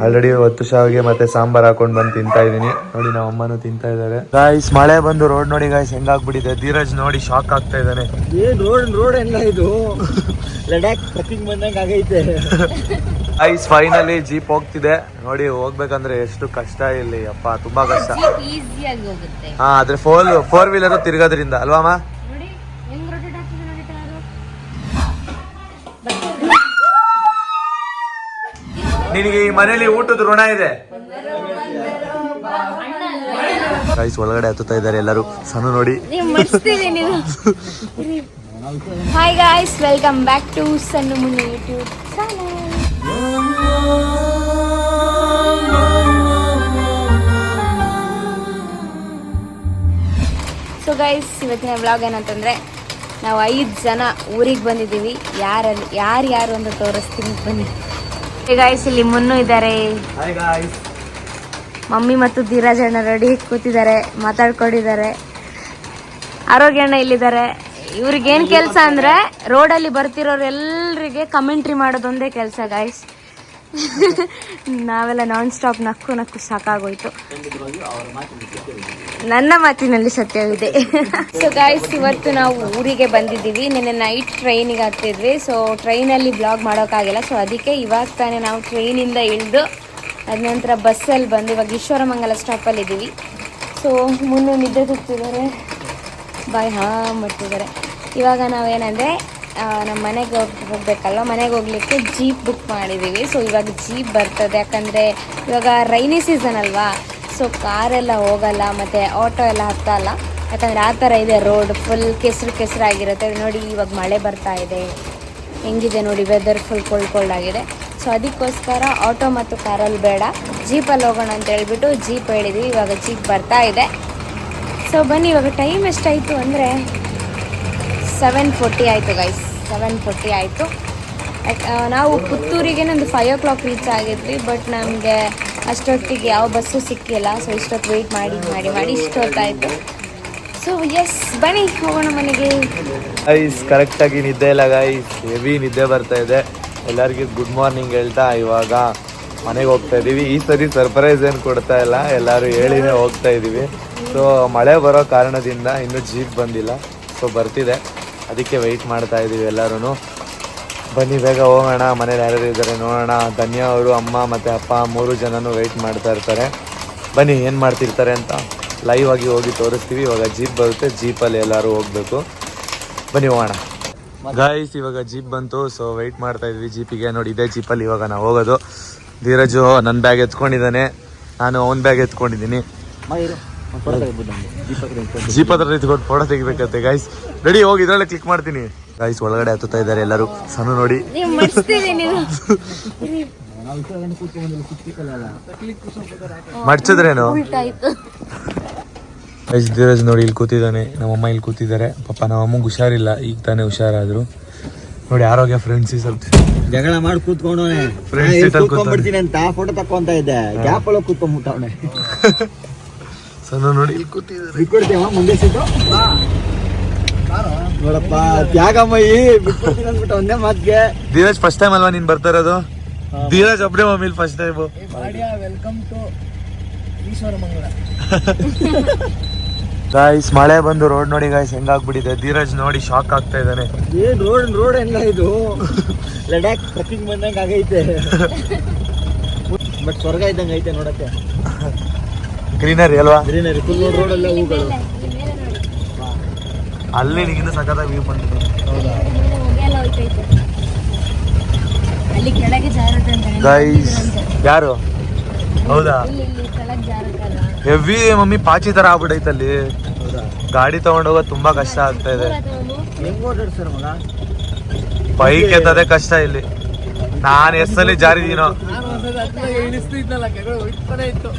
Already ಹೊತ್ತು ಶಾವಿಗೆ ಮತ್ತೆ ಸಾಂಬಾರ್ ಹಾಕೊಂಡ್ ಬಂದು ತಿಂತಾ ಇದೀನಿ ನೋಡಿ ನಮ್ಮ ಅಮ್ಮನೂ ತಿಂತಾ ಇದ್ದಾರೆ. ಗಾಯ್ಸ್ ಮಳೆ ಬಂದು ರೋಡ್ ನೋಡಿ ಗಾಯ್ಸ್ ಹೆಂಗಾಗ್ಬಿಟ್ಟಿದೆ? ಧೀರಜ್ ನೋಡಿ ಶಾಕ್ ಆಗ್ತಾ ಇದ್ದಾನೆ. ಏನ್ ರೋಡ್ ರೋಡ್ ಎಲ್ಲ ಇದು? ಲಡಾಖ್ ಟ್ರಕ್ಕಿಂಗ್ ಬಂದಂಗ ಆಗೈತೆ. ಐಸ್ ಫೈನಲಿ ಜೀಪ್ ಹೋಗ್ತಿದೆ. ನೋಡಿ ಹೋಗ್ಬೇಕಂದ್ರೆ ಎಷ್ಟು ಕಷ್ಟ ಇಲ್ಲಿ. ಅಪ್ಪ ತುಂಬಾ ಕಷ್ಟ. ಹಾ ಆದ್ರೆ ಫೋರ್ ಫೋರ್ ವೀಲರ್ ತಿರ್ಗೋದ್ರಿಂದ. ಅಲ್ವಾಮ ನಿನಗೆ ಈ ಮನೇಲಿ ಊಟದ ಋಣ ಇದೆ. ಗೈಸ್ ಒಳಗಡೆ ಹತ್ತುತ್ತಾ ಇದ್ದಾರೆ ಎಲ್ಲರೂ. ಸಣ್ಣ ನೋಡಿ. Hi guys welcome back to Sanna Munna YouTube so guys ಇವತ್ತಿನ ವ್ಲಾಗ್ ಏನಂತಂದ್ರೆ, ನಾವು ಐದು ಜನ ಊರಿಗೆ ಬಂದಿದ್ದೀವಿ. ಯಾರಲ್ಲಿ ಯಾರು ಯಾರು ಅಂತ ತೋರಿಸ್ತೀನಿ ಬನ್ನಿ. ಗಾಯ್ಸ್ ಇಲ್ಲಿ ಮುನ್ನು ಇದ್ದಾರೆ. ಮಮ್ಮಿ ಮತ್ತು ಧೀರಜ್ ಅಣ್ಣ ರೆಡಿ ಕೂತಿದ್ದಾರೆ ಮಾತಾಡ್ಕೊಂಡಿದ್ದಾರೆ. ಆರೋಗ್ಯ ಅಣ್ಣ ಇಲ್ಲಿದ್ದಾರೆ. ಇವ್ರಿಗೇನ್ ಕೆಲಸ ಅಂದ್ರೆ ರೋಡಲ್ಲಿ ಬರ್ತಿರೋರು ಎಲ್ರಿಗೆ ಕಮೆಂಟ್ರಿ ಮಾಡೋದೊಂದೇ ಕೆಲಸ ಗಾಯ್ಸ್ ನಾವೆಲ್ಲ ನಾನ್ ಸ್ಟಾಪ್ ನಕ್ಕು ನಕ್ಕು ಸಾಕಾಗೋಯ್ತು. ನನ್ನ ಮಾತಿನಲ್ಲಿ ಸತ್ಯವಿದೆ ಸೊ ಗಾಯ್ಸ್ ಇವತ್ತು ನಾವು ಊರಿಗೆ ಬಂದಿದ್ದೀವಿ. ನಿನ್ನೆ ನೈಟ್ ಟ್ರೈನಿಗೆ ಹತ್ತಿದ್ವಿ ಸೊ ಟ್ರೈನಲ್ಲಿ ಬ್ಲಾಗ್ ಮಾಡೋಕ್ಕಾಗಿಲ್ಲ. ಸೊ ಅದಕ್ಕೆ ಇವಾಗ ತಾನೇ ನಾವು ಟ್ರೈನಿಂದ ಇಳಿದು ಅದ ನಂತರ ಬಸ್ಸಲ್ಲಿ ಬಂದು ಇವಾಗ ಈಶ್ವರಮಂಗಲ ಸ್ಟಾಪಲ್ಲಿ ಇದ್ದೀವಿ ಸೊ ಮುನ್ನು ನಿದ್ದೆ ಹೋಗ್ತಿದ್ದಾರೆ ಬಾಯ್ ಹಾ ಮಾಡ್ತಿದ್ದಾರೆ ಇವಾಗ ನಾವೇನಂದರೆ ನಮ್ಮ ಮನೆಗೆ ಹೋಗಿ, ಹೋಗ್ಬೇಕಲ್ವ? ಮನೆಗೆ ಹೋಗ್ಲಿಕ್ಕೆ ಜೀಪ್ ಬುಕ್ ಮಾಡಿದ್ದೀವಿ ಸೊ ಇವಾಗ ಜೀಪ್ ಬರ್ತದೆ. ಯಾಕಂದರೆ ಇವಾಗ ರೈನಿ ಸೀಸನ್ ಅಲ್ವಾ? ಸೊ ಕಾರೆಲ್ಲ ಹೋಗಲ್ಲ, ಮತ್ತು ಆಟೋ ಎಲ್ಲ ಹತ್ತಲ್ಲ. ಯಾಕಂದರೆ ಆ ಥರ ಇದೆ ರೋಡ್ ಫುಲ್ ಕೆಸರು ಕೆಸರಾಗಿರುತ್ತೆ ನೋಡಿ, ಇವಾಗ ಮಳೆ ಬರ್ತಾ ಇದೆ. ಹೆಂಗಿದೆ ನೋಡಿ ವೆದರ್ ಫುಲ್ ಕೋಲ್ಡ್ ಕೋಲ್ಡ್ ಆಗಿದೆ. ಸೊ ಅದಕ್ಕೋಸ್ಕರ ಆಟೋ ಮತ್ತು ಕಾರಲ್ಲಿ ಬೇಡ. ಜೀಪಲ್ಲಿ ಹೋಗೋಣ ಅಂತ ಹೇಳಿಬಿಟ್ಟು ಜೀಪ್ ಹೇಳಿದ್ವಿ. ಇವಾಗ ಜೀಪ್ ಬರ್ತಾ ಇದೆ. ಸೊ ಬನ್ನಿ, ಇವಾಗ ಟೈಮ್ ಎಷ್ಟಾಯಿತು ಅಂದರೆ ಸೆವೆನ್ ಫೋರ್ಟಿ ಆಯಿತು ಗೈಸ್ ಸೆವೆನ್ ಫೋರ್ಟಿ ಆಯಿತು. ನಾವು ಪುತ್ತೂರಿಗೆ ಒಂದು ಫೈವ್ ಓ ಕ್ಲಾಕ್ ರೀಚ್ ಆಗಿದ್ವಿ ಬಟ್ ನಮಗೆ ಅಷ್ಟೊತ್ತಿಗೆ ಯಾವ ಬಸ್ಸು ಸಿಕ್ಕಿಲ್ಲ ಸೊ ಇಷ್ಟೊತ್ತು ವೆಯ್ಟ್ ಮಾಡಿ ಮಾಡಿ ಮಾಡಿ ಇಷ್ಟೊತ್ತಾಯಿತು ಸೊ ಎಸ್ ಬನ್ನಿ ಹೋಗೋಣ ಮನೆಗೆ. ಐಸ್ ಕರೆಕ್ಟಾಗಿ ನಿದ್ದೆ ಇಲ್ಲ ಗೈಸ್ ಹೆವಿ ನಿದ್ದೆ ಬರ್ತಾ ಇದೆ. ಎಲ್ಲರಿಗೂ ಗುಡ್ ಮಾರ್ನಿಂಗ್ ಹೇಳ್ತಾ ಇವಾಗ ಮನೆಗೆ ಹೋಗ್ತಾ ಇದ್ದೀವಿ ಈ ಸರಿ ಸರ್ಪ್ರೈಸ್ ಏನು ಕೊಡ್ತಾ ಇಲ್ಲ, ಎಲ್ಲರೂ ಹೇಳಿನೇ ಹೋಗ್ತಾ ಇದ್ದೀವಿ ಸೊ ಮಳೆ ಬರೋ ಕಾರಣದಿಂದ ಇನ್ನೂ ಜೀಪ್ ಬಂದಿಲ್ಲ. ಸೊ ಬರ್ತಿದೆ. ಅದಕ್ಕೆ ವೆಯ್ಟ್ ಮಾಡ್ತಾ ಇದ್ದೀವಿ ಎಲ್ಲರೂ ಬನ್ನಿ, ಬೇಗ ಹೋಗೋಣ, ಮನೇಲಿ ಯಾರ್ಯಾರು ಇದ್ದಾರೆ ನೋಡೋಣ. ಧನ್ಯ ಅವರು, ಅಮ್ಮ ಮತ್ತು ಅಪ್ಪ ಮೂರು ಜನನು ವೆಯ್ಟ್ ಮಾಡ್ತಾ ಇರ್ತಾರೆ. ಬನ್ನಿ, ಏನು ಮಾಡ್ತಿರ್ತಾರೆ ಅಂತ ಲೈವ್ ಆಗಿ ಹೋಗಿ ತೋರಿಸ್ತೀವಿ. ಇವಾಗ ಜೀಪ್ ಬರುತ್ತೆ ಜೀಪಲ್ಲಿ ಎಲ್ಲರೂ ಹೋಗಬೇಕು. ಬನ್ನಿ, ಹೋಗೋಣ. ಗಾಯ್ಸ್ ಇವಾಗ ಜೀಪ್ ಬಂತು. ಸೊ ವೆಯ್ಟ್ ಮಾಡ್ತಾ ಇದ್ವಿ ಜೀಪಿಗೆ ನೋಡಿ, ಇದೇ ಜೀಪಲ್ಲಿ ಇವಾಗ ನಾವು ಹೋಗೋದು. ಧೀರಜು ನನ್ನ ಬ್ಯಾಗ್ ಎತ್ಕೊಂಡಿದ್ದಾನೆ. ನಾನು ಅವನ ಬ್ಯಾಗ್ ಎತ್ಕೊಂಡಿದ್ದೀನಿ. ಜೀಪ್ ಹತ್ರ ನಿಂತ್ಕೊಂಡು ಫೋಟೋ ತೆಗಿಬೇಕಂತೆ ಗಾಯ್ಸ್ ರೆಡಿ ಹೋಗಿ ಇದ್ರಲ್ಲೇ ಕ್ಲಿಕ್ ಮಾಡ್ತೀನಿ. ಗಾಯ್ಸ್ ಒಳಗಡೆ ಹತ್ತುತ್ತಾ ಇದ್ದಾರೆ ಎಲ್ಲರೂ. ಸಣ್ಣ ನೋಡಿ. ಮಡ್ಚಿದ್ರೇನು ಗೈಸ್ ಧೀರಜ್ ನೋಡಿ ಇಲ್ಲಿ ಕೂತಿದ್ದಾನೆ. ನಮ್ಮಮ್ಮ ಇಲ್ಲಿ ಕೂತಿದ್ದಾರೆ. ಪಾಪ ನಮ್ಮಮ್ಮಗೆ ಹುಷಾರಿಲ್ಲ. ಈಗ ತಾನೇ ಹುಷಾರಾದ್ರು. ನೋಡಿ ಆರೋಗ್ಯ ಫ್ರೆಂಡ್ಸ್ ಸ್ವಲ್ಪ. ಜಗಳ ಮಾಡಿ ಕೂತ್ಕೊಂಡು ಫ್ರೆಂಡ್ಸ್ ಕೂತ್ಕೊಂಡ್ಬಿಡ್ತೀನಿ ಅಂತ ಫೋಟೋ ತಕ್ಕೊಂತ ಇದ್ದೆ. ಗ್ಯಾಪ್ ಒಳಗೆ ಕೂತ್ಕೊಂಡ್ಬಿಟ್ಟವನೆ ಸಣ್ಣ ನೋಡಿ ಇಲ್ಲಿ ಕೂತಿದ್ದಾರೆ. ಬಿಟ್ಕೊಡ್ತೀವ ಮುಂದೆ ಸೀಟು ನೋಡಪ್ಪ ತ್ಯಾಗಮಯಿ ಬಿಟ್ಕೊಡ್ತೀನಿ ಅಂದ್ಬಿಟ್ಟು ಒಂದೇ ಮಾತ್ಗೆ. ಧೀರಜ್ ಫಸ್ಟ್ ಟೈಮ್ ಅಲ್ವಾ ನೀನ್ ಬರ್ತಾ ಇರೋದು? ಧೀರಜ್ ಒಬ್ಬನೇ mummy first time welcome to Eshwaramangala. Guys ಮಳೆ ಬಂದು ರೋಡ್ ನೋಡಿ ಗಾಯ್ಸ್ ಹೆಂಗಾಗ್ಬಿಟ್ಟಿದೆ? ಧೀರಜ್ ನೋಡಿ ಶಾಕ್ ಆಗ್ತಾ ಇದ್ದಾನೆ. ಏನ್ ರೋಡ್ ರೋಡ್ ಹೆಂಗ ಇದು? ಲಡಾಖ್ ಟ್ರಕ್ಕಿಂಗ್ ಬಂದಂಗ ಆಗೈತೆ. ಬಟ್ ಸ್ವರ್ಗ ಇದ್ದಂಗ ಐತೆ ನೋಡಕ್ಕೆ. ಗ್ರೀನರಿ ಅಲ್ವಾ? ಗ್ರೀನರಿ ಫುಲ್ ರೋಡ್ ಎಲ್ಲ ಹೂಗಳು. ಅಲ್ಲಿ ನಿಗಿಂತ ಸಖತ್ತಾಗಿ ವ್ಯೂ ಬಂದಿದೆ. ಹೌದಾ? ಅಲ್ಲಿ ಕೆಳಗೆ ಜಾರುತ್ತೆ ಅಂತ ಗೈಸ್ ಯಾರು? ಹೌದಾ? ಹೆವಿ ಮಮ್ಮಿ ಪಾಚಿ ತರ ಆಗ್ಬಿಟ್ಟೈತೆ ಅಲ್ಲಿ. ಹೌದಾ? ಗಾಡಿ ತಗೊಂಡೋಗ ತುಂಬಾ ಕಷ್ಟ ಆಗ್ತಾ ಇದೆ. ಬೈಕ್ ಎತ್ತದೆ ಕಷ್ಟ ಇಲ್ಲಿ. ನಾನು ಎಸ್ ಅಲ್ಲಿ ಜಾರಿದೀನೋ.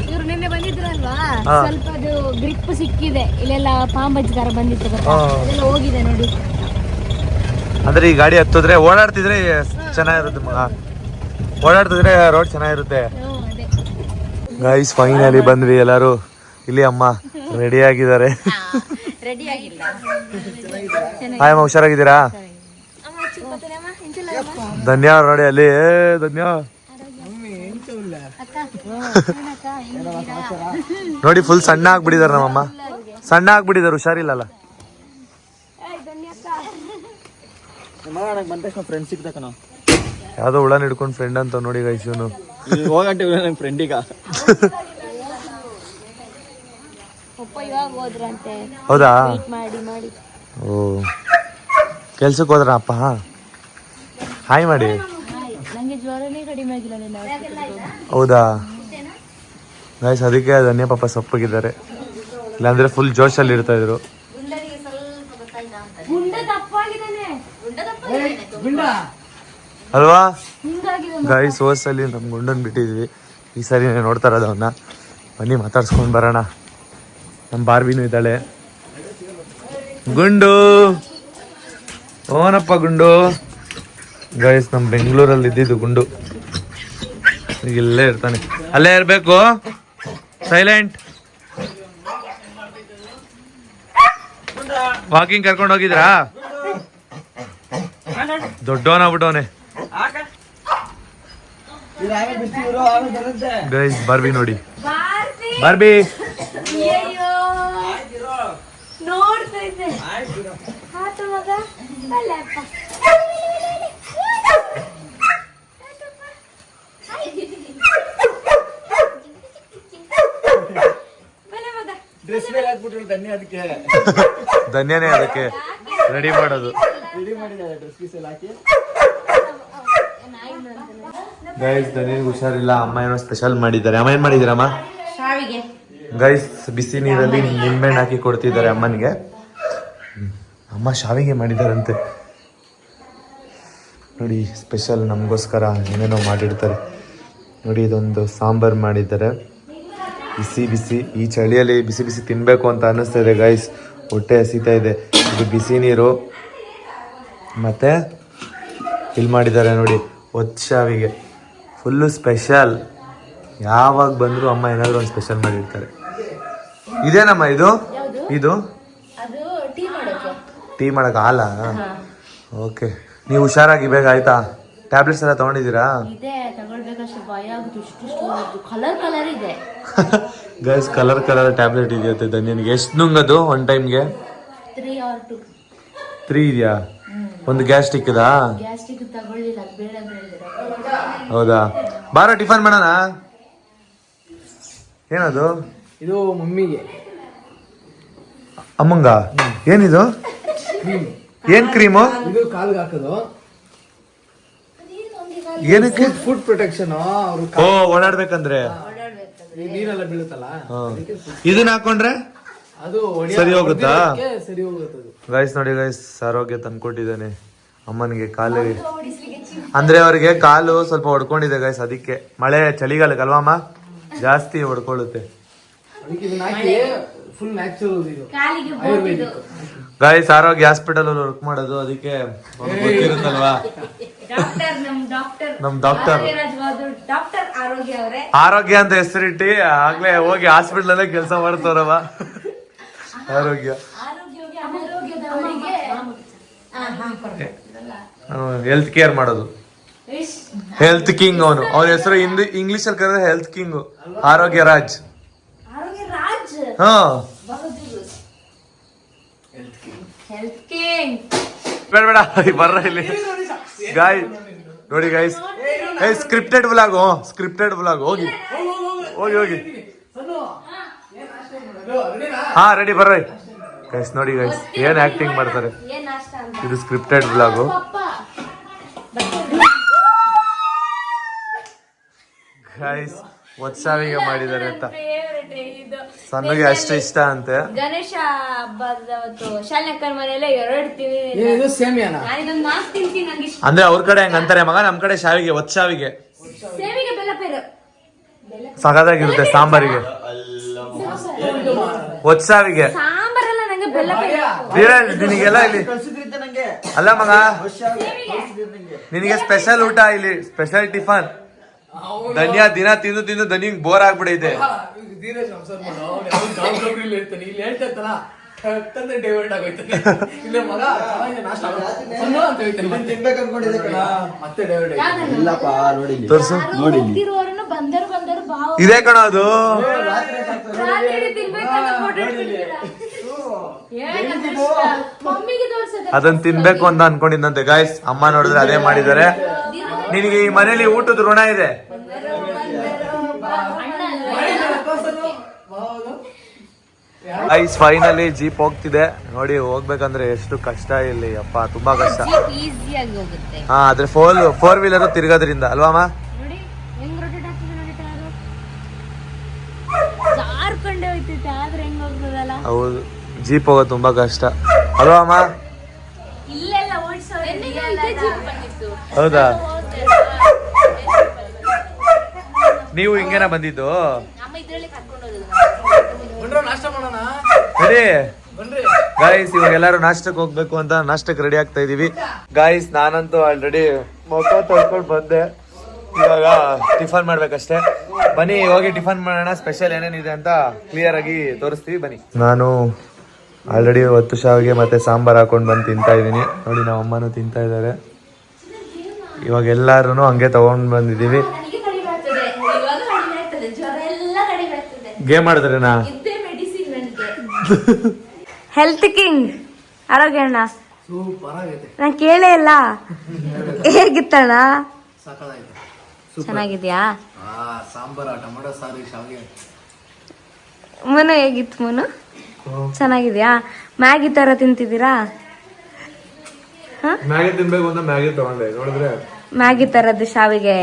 ಇವ್ರು ನಿನ್ನೆ ಬಂದಿದ್ರಲ್ವಾ. ಸ್ವಲ್ಪ ಅದು ಗ್ರಿಪ್ ಸಿಕ್ಕಿದೆ. ಇಲ್ಲೆಲ್ಲ ಪಾಂಬಜ್ ತರ ಬಂದಿತ್ತು ಗೊತ್ತಾ? ಹಾ. ಅದೆಲ್ಲ ಹೋಗಿದೆ ನೋಡಿ. ಅಂದ್ರೆ ಈ ಗಾಡಿ ಹತ್ತಿದ್ರೆ ಓಡಾಡ್ತಿದ್ರೆ ಚೆನ್ನಾಗಿರುತ್ತೆ ಮಗ ಓಡಾಡ್ತಿದ್ರೆ ರೋಡ್ ಚೆನ್ನಾಗಿರುತ್ತೆ. ಹ್ಮ್, ಅದೇ. ಗೈಸ್ ಫೈನಲಿ ಬಂದ್ವಿ ಎಲ್ಲರೂ. ಇಲ್ಲಿ ಅಮ್ಮ ರೆಡಿ ಆಗಿದ್ದಾರೆ. ರೆಡಿ ಆಗಿಲ್ಲ. ಹಾಯ್ ಅಮ್ಮ ಹುಷಾರಾಗಿದ್ದೀರಾ? ಧನ್ಯವಾದ ನೋಡಿ ಅಲ್ಲಿ. ಧನ್ಯ. ನೋಡಿ ಫುಲ್ ಸಣ್ಣ ಆಗ್ಬಿಟ್ಟಿದಾರೆ ನಮ್ಮಮ್ಮ. ಸಣ್ಣ ಆಗ್ಬಿಟ್ಟಿದಾರೆ ಹುಷಾರಿಲ್ಲಲ್ಲ. ಯಾವ್ದೋ ಉಳ್ಳ ಹಿಡ್ಕೊಂಡು ಫ್ರೆಂಡ್ ಅಂತ ನೋಡಿ ಗೈಸ್ ಇವನು. ಹೋಗಂಟೆ ನಂಗೆ ಫ್ರೆಂಡಿಗ ಹೌದಾ? ಮಾಡಿ ಮಾಡಿ. ಓ. ಕೆಲ್ಸಕ್ಕೆ ಹೋದ್ರ ಅಪ್ಪ ಹಾಯ್ ಮಾಡಿ. ಜ್ವರನೇ ಕಡಿಮೆ ಆಗಿಲ್ಲ ನೆನ್ನೆ ಹೌದಾ? ಗಾಯ್ಸ್ ಅದಕ್ಕೆ ಧನ್ಯ ಪಾಪ ಸಪ್ಪಗಿದ್ದಾರೆ. ಇಲ್ಲಾಂದ್ರೆ ಫುಲ್ ಜೋಶಲ್ಲಿ ಇರ್ತಾ ಇದ್ರು. ಅಲ್ವಾ? ಹಿಂಗಾಗಿದೆ ಗೈಸ್ ಓಸಲ್ಲಿ ನಮ್ಮ ಗುಂಡನ್ ಬಿಟ್ಟಿದ್ವಿ. ಈ ಸರಿ ನೋಡ್ತಾ ಇರೋದು ಅವನ್ನ ಬನ್ನಿ ಮಾತಾಡ್ಸ್ಕೊಂಡು ಬರೋಣ. ನಮ್ಮ ಬಾರ್ಬಿನೂ ಇದ್ದಾಳೆ. ಗುಂಡು. ಓನಪ್ಪ ಗುಂಡು. ಗೈಸ್ ನಮ್ಮ ಬೆಂಗಳೂರಲ್ಲಿ ಇದ್ದಿದ್ದು ಗುಂಡು. ಇಲ್ಲೇ ಇರ್ತಾನೆ. ಅಲ್ಲೇ ಇರಬೇಕು. ಸೈಲೆಂಟ್ ವಾಕಿಂಗ್ ಕರ್ಕೊಂಡು ಹೋಗಿದ್ರಾ? ದೊಡ್ಡವನಾಗ್ಬಿಟ್ಟವನೆ ಗೈಸ್ ಬಾರ್ಬಿ ನೋಡಿ. ಬಾರ್ಬಿ. ನೋಡ್ತಾ ಇದ್ದೆ ಆತು ಮಗ ಅಲ್ಲಪ್ಪ ಬಲೆ ಮಗ ಡ್ರೆಸ್ ಧನ್ಯ ಅದಕ್ಕೆ. ಧನ್ಯನೇ ಅದಕ್ಕೆ ರೆಡಿ ಮಾಡೋದು. ರೆಡಿ ಮಾಡಿದ್ದಾರೆ ಡ್ರೆಸ್ ಪೀಸ್ ಎಲ್ಲ ಹಾಕಿ. ಗೈಸ್ ಧನ್ಯನಿಗೆ ಹುಷಾರಿಲ್ಲ. ಅಮ್ಮ ಏನೋ ಸ್ಪೆಷಲ್ ಮಾಡಿದ್ದಾರೆ. ಅಮ್ಮ ಏನ್ ಮಾಡಿದಿರಮ್ಮ ಗೈಸ್ ಬಿಸಿ ನೀರಲ್ಲಿ ನಿಂಬೆಹಣ್ಣು ಹಾಕಿ ಕೊಡ್ತಿದ್ದಾರೆ ಅಮ್ಮನಿಗೆ. ಅಮ್ಮ ಶಾವಿಗೆ ಮಾಡಿದಾರಂತೆ. ನೋಡಿ ಸ್ಪೆಷಲ್ ನಮಗೋಸ್ಕರ ಏನೇನೋ ಮಾಡಿರ್ತಾರೆ. ನೋಡಿ ಇದೊಂದು ಸಾಂಬಾರ್ ಮಾಡಿದ್ದಾರೆ. ಬಿಸಿ ಬಿಸಿ. ಈ ಚಳಿಯಲ್ಲಿ ಬಿಸಿ ಬಿಸಿ ತಿನ್ನಬೇಕು ಅಂತ ಅನ್ನಿಸ್ತಾ ಇದೆ ಗೈಸ್ ಹೊಟ್ಟೆ ಹಸಿತಾ ಇದೆ. ಇದು ಬಿಸಿ ನೀರು. ಮತ್ತೆ ಇಲ್ಲಿ ಮಾಡಿದ್ದಾರೆ ನೋಡಿ ಒತ್ಸಾವಿಗೆ ಶಾವಿಗೆ ಫುಲ್ಲು ಸ್ಪೆಷಲ್ ಯಾವಾಗ ಬಂದರೂ ಅಮ್ಮ ಏನಾದರೂ ಒಂದು ಸ್ಪೆಷಲ್ ಮಾಡಿರ್ತಾರೆ. ಇದೇನಮ್ಮ ಇದು? ಇದು? ಟೀ ಮಾಡೋಕೆ ಟೀ ಮಾಡಕ್ಕೆ ಹಾಲ? ಓಕೆ ನೀವು ಹುಷಾರಾಗಿ ಬೇಗ ಆಯ್ತಾ? ಟ್ಯಾಬ್ಲೆಟ್ಸ್ ಎಲ್ಲ ತಗೊಂಡಿದ್ದೀರಾ? ಇದೆ ತಗೊಳ್ಬೇಕಷ್ಟು. ಭಯ ಆಗುತ್ತೆ. ಇಷ್ಟು ಕಲರ್ ಕಲರ್ ಇದೆ. ಗೈಸ್ ಕಲರ್ ಕಲರ್ ಟ್ಯಾಬ್ಲೆಟ್ ಇದೆಯತ್ತೆ ನಿನಗೆ ಎಷ್ಟು ನುಂಗದು ಒನ್ ಟೈಮ್ಗೆ ತ್ರೀ ಆರ್ ಟು ತ್ರೀ ಇದೆಯಾ? ಒಂದು ಗ್ಯಾಸ್ಟಿಕ್ ಇದಾ? ಗ್ಯಾಸ್ಟ್ರಿಕ್ ತಗೊಳ್ಳಿಲ್ಲ ಬೇಡ ಹೌದಾ? ಬಾರೋ ಟಿಫನ್ ಮಾಡೋಣ. ಏನದು? ಇದು ಮಮ್ಮಿಗೆ. ಅಮ್ಮಂಗ? ಏನಿದು? ಏನ್ ಕ್ರೀಮು? ಇದು ಕಾಲ್ಗೆ ಹಾಕೋದು. ಏನಕ್ಕೆ? ಫುಡ್ ಪ್ರೊಟೆಕ್ಷನ್ ಅವರು ಓ ಓಡಾಡ್ಬೇಕಂದ್ರೆ. ನೀರೆಲ್ಲ ಬೀಳುತ್ತಲ್ಲ? ಹಾ. ಇದನ್ನ ಹಾಕೊಂಡ್ರೆ? ಅದು ಸರಿ ಹೋಗುತ್ತಾ? ಹೊಡೆಯೋದಕ್ಕೆ ಸರಿ ಹೋಗುತ್ತೆ ಅದು ಗೈಸ್ ನೋಡಿ ಗೈಸ್ ಆರೋಗ್ಯ ತಂದ್ಕೊಟ್ಟಿದ್ದಾನೆ. ಅಮ್ಮನಿಗೆ ಕಾಲು ಅಂದ್ರೆ ಅವ್ರಿಗೆ ಕಾಲು ಸ್ವಲ್ಪ ಹೊಡ್ಕೊಂಡಿದೆ ಗೈಸ್ ಅದಕ್ಕೆ. ಮಳೆ ಚಳಿಗಾಲಕ್ಕೆ ಅಲ್ವಮ್ಮ ಜಾಸ್ತಿ ಹೊಡ್ಕೊಳ್ಳುತ್ತೆ ಅದಕ್ಕೆ ಇದನ್ನ ಹಾಕಿ ಫುಲ್ ನ್ಯಾಚುರಲ್ ಇದು. ಕಾಲಿಗೆ ಆಯುರ್ವೇದಿಕ್ ಗೈಸ್ ಆರೋಗ್ಯ ಹಾಸ್ಪಿಟಲ್ ಅಲ್ಲಿ ವರ್ಕ್ ಮಾಡೋದು ಅದಕ್ಕೆ ಗೊತ್ತಿರುತ್ತಲ್ವಾ? ಡಾಕ್ಟರ್ ನಮ್ ಡಾಕ್ಟರ್ ನಮ್ ಡಾಕ್ಟರ್ ಡಾಕ್ಟರ್ ಆರೋಗ್ಯ ಅವರೇ. ಆರೋಗ್ಯ ಅಂತ ಹೆಸರಿಟ್ಟು ಆಗ್ಲೇ ಹೋಗಿ ಹಾಸ್ಪಿಟಲ್ ಅಲ್ಲೇ ಕೆಲಸ ಮಾಡ್ತಾರವ. ಆರೋಗ್ಯ. ಹೆಲ್ತ್ ಕೇರ್ ಮಾಡೋದು. ಹೆಲ್ತ್ ಕಿಂಗ್ ಅವನು. ಅವ್ರ ಹೆಸರು ಹಿಂದಿ ಇಂಗ್ಲಿಷ್ ಅಲ್ಲಿ ಕರೆದ್ರೆ ಹೆಲ್ತ್ ಕಿಂಗ್ ಆರೋಗ್ಯ ರಾಜ್. ಹಾ. ಬೇಡ ಬೇಡ ಬರ್ರ ಇಲ್ಲಿ ಗಾಯ್ ನೋಡಿ ಗೈಸ್ ಏ ಸ್ಕ್ರಿಪ್ಟೆಡ್ ಬ್ಲಾಗ್ ಸ್ಕ್ರಿಪ್ಟೆಡ್ ಬ್ಲಾಗ್ ಹೋಗಿ ಹೋಗಿ ಹೋಗಿ ಹಾ ರೆಡಿ ಬರ್ರಿ ಗೈಸ್ ನೋಡಿ ಗೈಸ್ ಏನ್ ಆಕ್ಟಿಂಗ್ ಮಾಡ್ತಾರೆ ಏನ್ ನಾಷ್ಟ ಅಂತ ಇದು ಸ್ಕ್ರಿಪ್ಟೆಡ್ ಬ್ಲಾಗ್ ಗೈಸ್ ಒತ್ಸಾವಿಗೆ ಮಾಡಿದ್ದಾರೆ ಅಂತ ಇದು. ಸಣ್ಣಗೆ ಅಷ್ಟು ಇಷ್ಟ ಅಂತೆ. ಗಣೇಶ ಹಬ್ಬದ ಅವತ್ತು ಶಾಲೆಕರ್ ಮನೆಯಲ್ಲ ಎರಡು ಸೇಮಿಯಾನ? ನಾಲ್ಕು ತಿಂತೀನಿ ನಂಗೆ ಇಷ್ಟ. ಅಂದ್ರೆ ಅವ್ರ ಕಡೆ ಹಂಗ ಅಂತಾರೆ ಮಗ ನಮ್ ಕಡೆ ಶಾವಿಗೆ ಒತ್ಸಾವಿಗೆ ಸೇವಿಗೆ ಬೆಲ್ಲ ಪೇರು. ಸಗದಾಗಿರುತ್ತೆ ಸಾಂಬಾರಿಗೆ. ಒತ್ಸಾವಿಗೆ ಸಾಂಬಾರಲ್ಲ ನಂಗೆ ಬೆಲ್ಲ ಪೇರು. ಧೀರಜ್ ನಿನಗೆಲ್ಲ ಇಲ್ಲಿ ಅಲ್ಲ ಮಗ. ನಿನಗೆ ಸ್ಪೆಷಲ್ ಊಟ ಇಲ್ಲಿ. ಸ್ಪೆಷಲ್ ಟಿಫನ್ ಧನ್ಯ ದಿನ ತಿಂದು ತಿಂದು ಧನಿಗೆ ಬೋರ್ ಆಗ್ಬಿಡೈತೆ. ಧೀರಜ್ ಸಂಸಾರ ಮಾಡೋ ಇಲ್ಲಿ ಇರ್ತಾನೆ. ಇಲ್ಲಿ ಹೇಳ್ತಾ ಇರ್ತಾನ? ಡೈವರ್ಟ್ ಆಗೋಯ್ತು ಇಲ್ಲ ಮಗ ಚೆನ್ನಾಗಿದೆ ನಾಷ್ಟ ಸಣ್ಣ ಅಂತ ಹೇಳ್ತಾನೆ. ತಿನ್ಬೇಕು ಅನ್ಕೊಂಡಿದ್ದೆ ಕಣ. ಮತ್ತೆ ಡೈವರ್ಟ್ ಆಯ್ತು. ಇಲ್ಲಪ್ಪ ನೋಡಿ ಇಲ್ಲಿ. ತೋರ್ಸು ಹೋಗ್ತಿರುವವರನ್ನು ಬಂದರು ಬಂದರು ಬಾವು ಇದೇ ಕಣ ಅದು. ರಾತ್ರಿ ತಿನ್ಬೇಕಂತ photo ಹಿಡ್ಕೊಂಡಿದ್ದೀರಾ? ಹೇಳಕ್ಕ ಕಷ್ಟ. ಮಮ್ಮಿಗೆ ತೋರ್ಸೋದು. ಅದನ್ನ ತಿನ್ಬೇಕು ಅಂತ ಅನ್ಕೊಂಡಿದ್ದಂತೆ ಗಾಯ್ಸ್ ಅಮ್ಮ ನೋಡಿದ್ರೆ ಅದೇ ಮಾಡಿದ್ದಾರೆ. ನಿನಗೆ ಈ ಮನೇಲಿ ಊಟದ ಋಣ ಇದೆ. ಗೈಸ್ ಫೈನಲಿ ಜೀಪ್ ಹೋಗ್ತಿದೆ. ನೋಡಿ ಹೋಗ್ಬೇಕಂದ್ರೆ ಎಷ್ಟು ಕಷ್ಟ ಇಲ್ಲಿ. ಅಪ್ಪ ತುಂಬಾ ಕಷ್ಟ. ಹಾ ಆದ್ರೆ ಫೋರ್ ಫೋರ್ ವೀಲರ್ ತಿರ್ಗೋದ್ರಿಂದ ಅಲ್ವಾಮ ನೋಡಿ ಹೆಂಗ್ ರೊಟೇಟ್ ಆಗ್ತದೆ ನೋಡಿ ಕಾರು ಆದ್ರೆ ಹೆಂಗ್ ಹೋಗ್ಬೋದಲ್ಲ ಹೌದು ಜೀಪ್ ಹೋಗೋದು ತುಂಬಾ ಕಷ್ಟ. ಅಲ್ವಾ ಅಮ್ಮ? ಇಲ್ಲೆಲ್ಲ ಓಡಿಸೋದು ಹೌದಾ? ನೀವು ಹಿಂಗೇನ ಬಂದಿದ್ದು ನಮ್ಮ ಇದ್ರಲ್ಲಿ ಕರ್ಕೊಂಡು ಹೋಗೋದು ಬಂದ್ರೆ ನಾಷ್ಟ ಮಾಡೋಣ ಸರಿ ಗಾಯ್ಸ್ ಇವಾಗ ಎಲ್ಲಾರು ನಾಷ್ಟಕ್ಕೆ ಹೋಗ್ಬೇಕು ಅಂತ ನಾಷ್ಟಕ್ಕೆ ರೆಡಿ ಆಗ್ತಾ ಇದೀವಿ. ಗಾಯ್ಸ್ ನಾನಂತೂ ಆಲ್ರೆಡಿ ಮುಖ ತೊಳ್ಕೊಂಡು ಬಂದೆ. ಇವಾಗ ಟಿಫನ್ ಮಾಡ್ಬೇಕಷ್ಟೇ. ಬನ್ನಿ ಹೋಗಿ ಟಿಫನ್ ಮಾಡೋಣ. ಸ್ಪೆಷಲ್ ಏನೇನಿದೆ ಅಂತ ಕ್ಲಿಯರ್ ಆಗಿ ತೋರಿಸ್ತೀವಿ. ಬನ್ನಿ. ನಾನು ಆಲ್ರೆಡಿ ಹೊತ್ತು ಶಾವಿಗೆ ಮತ್ತೆ ಸಾಂಬಾರ್ ಹಾಕೊಂಡು ಬಂದು ತಿಂತಾ ಇದ್ದೀನಿ. ನೋಡಿ ನಮ್ಮ ಅಮ್ಮನೂ ತಿಂತಾ ಇದ್ದಾರೆ. ಇವಾಗ ಎಲ್ಲಾರು ಹಂಗೆ ತಗೊಂಡ್ ಬಂದಿದೀವಿ ಗೇಮ್ ಕಡಿಮೆ ಹೆಲ್ತ್ ಕಿಂಗ್ ಆರೋಗ್ಯ ಅಣ್ಣ ನಾನು ಕೇಳೇ ಇಲ್ಲ. ಹೇಗಿತ್ತಣ್ಣ? ಚೆನ್ನಾಗಿದ್ಯಾ? ಆ ಸಾಂಬಾರ ಟೊಮೊಟೊ ಸಾರು ಶಾವಿಗೆ ಮುನು ಹೇಗಿತ್ತು ಮನು? ಚೆನ್ನಾಗಿದ್ಯಾ? ಮ್ಯಾಗಿ ತರ ತಿಂತಿದ್ದೀರಾ? ಮ್ಯಾಗಿ ತಿನ್ಬೇಕು ಅಂತ ಮ್ಯಾಗಿ ತಗೊಂಡೆ. ನೋಡಿದ್ರೆ ಮ್ಯಾಗಿ ತರದ್ದು ಶಾವಿಗೆ.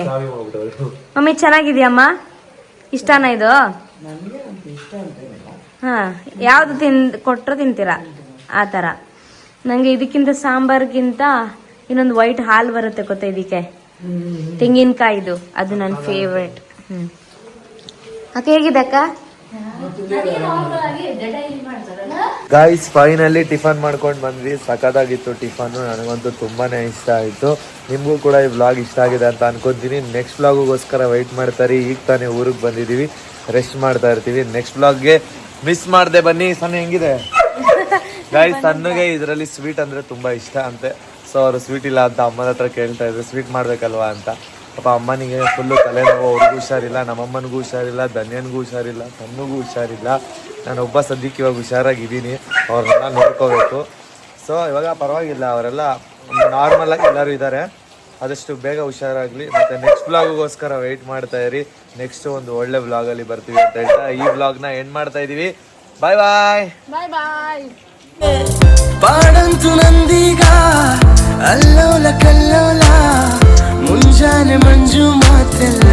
ಮಮ್ಮಿ ಚೆನ್ನಾಗಿದ್ಯಮ್ಮ ಇಷ್ಟನಾ ಇದು? ಹಾ, ಯಾವ್ದು ತಿನ್ ಕೊಟ್ಟರು ತಿಂತೀರಾ? ಆ ಥರ. ನಂಗೆ ಇದಕ್ಕಿಂತ ಸಾಂಬಾರ್ಗಿಂತ ಇನ್ನೊಂದು ವೈಟ್ ಹಾಲು ಬರುತ್ತೆ ಗೊತ್ತಾ ಇದಕ್ಕೆ? ತೆಂಗಿನಕಾಯಿದು. ಅದು ನನ್ನ ಫೇವ್ರೆಟ್ ಹ್ಮ್. ಅಕ್ಕ, ಹೇಗಿದೆ ಅಕ್ಕ? ಗಾಯ್ಸ್ ಫೈನಲಿ ಟಿಫನ್ ಮಾಡ್ಕೊಂಡು ಬಂದ್ವಿ. ಸಖತ್ತಾಗಿತ್ತು ಟಿಫನ್. ನನಗಂತೂ ತುಂಬಾನೇ ಇಷ್ಟ ಆಯಿತು. ನಿಮಗೂ ಕೂಡ ಈ ವ್ಲಾಗ್ ಇಷ್ಟ ಆಗಿದೆ ಅಂತ ಅನ್ಕೊಂತೀನಿ. ನೆಕ್ಸ್ಟ್ ವ್ಲಾಗಿಗೋಸ್ಕರ ವೈಟ್ ಮಾಡ್ತಾರೆ ಈಗ ತಾನೇ ಊರಿಗೆ ಬಂದಿದ್ದೀವಿ. ರೆಸ್ಟ್ ಮಾಡ್ತಾ ಇರ್ತೀವಿ. ನೆಕ್ಸ್ಟ್ ವ್ಲಾಗ್ಗೆ ಮಿಸ್ ಮಾಡ್ದೆ ಬನ್ನಿ ಸಣ್ಣ ಹೆಂಗಿದೆ? ಗಾಯ್ ಸಣ್ಣಗೆ ಇದರಲ್ಲಿ ಸ್ವೀಟ್ ಅಂದರೆ ತುಂಬ ಇಷ್ಟ ಅಂತೆ. ಸೊ ಅವರು ಸ್ವೀಟ್ ಇಲ್ಲ ಅಂತ ಅಮ್ಮನ ಹತ್ರ ಕೇಳ್ತಾ ಇದ್ರು ಸ್ವೀಟ್ ಮಾಡ್ಬೇಕಲ್ವಾ? ಅಂತ. ಪಾಪ ಅಮ್ಮನಿಗೆ ಫುಲ್ಲು ತಲೆನೋವು ಅವ್ರಿಗೂ ಹುಷಾರಿಲ್ಲ ನಮ್ಮಮ್ಮನಿಗೂ ಹುಷಾರಿಲ್ಲ ಧನ್ಯನ್ಗೂ ಹುಷಾರಿಲ್ಲ ತನ್ನಗೂ ಹುಷಾರಿಲ್ಲ. ನಾನು ಒಬ್ಬ ಸದ್ಯಕ್ಕೆ ಇವಾಗ ಹುಷಾರಾಗಿದ್ದೀನಿ ಅವ್ರನ್ನೆಲ್ಲ ನೋಡ್ಕೋಬೇಕು. ಸೊ ಇವಾಗ ಪರವಾಗಿಲ್ಲ ಅವರೆಲ್ಲ ನಾರ್ಮಲ್ ಆಗಿ ಎಲ್ಲರೂ ಇದ್ದಾರೆ. ಆದಷ್ಟು ಬೇಗ ಹುಷಾರಾಗಲಿ. ಮತ್ತು ನೆಕ್ಸ್ಟ್ ಬ್ಲಾಗ್ಗೋಸ್ಕರ ವೆಯ್ಟ್ ಮಾಡ್ತಾ ಇರಿ. ನೆಕ್ಸ್ಟ್ ಒಂದು ಒಳ್ಳೆ ವ್ಲಾಗಲ್ಲಿ ಬರ್ತೀವಿ ಅಂತ ಹೇಳ್ತಾ ಈ ವ್ಲಾಗ್ನ ಎಂಡ್ ಮಾಡ್ತಾ ಇದ್ದೀವಿ ಬಾಯ್ ಬಾಯ್ ಬಾಯ್ ಬಾಯ್ ಪಾಡಂತು ನಂದೀಗ ಅಲ್ಲೋಲ ಕಲ್ಲೋಲ ಮುಂಜಾನೆ ಮಂಜು ಮಾತೆಲ್ಲ.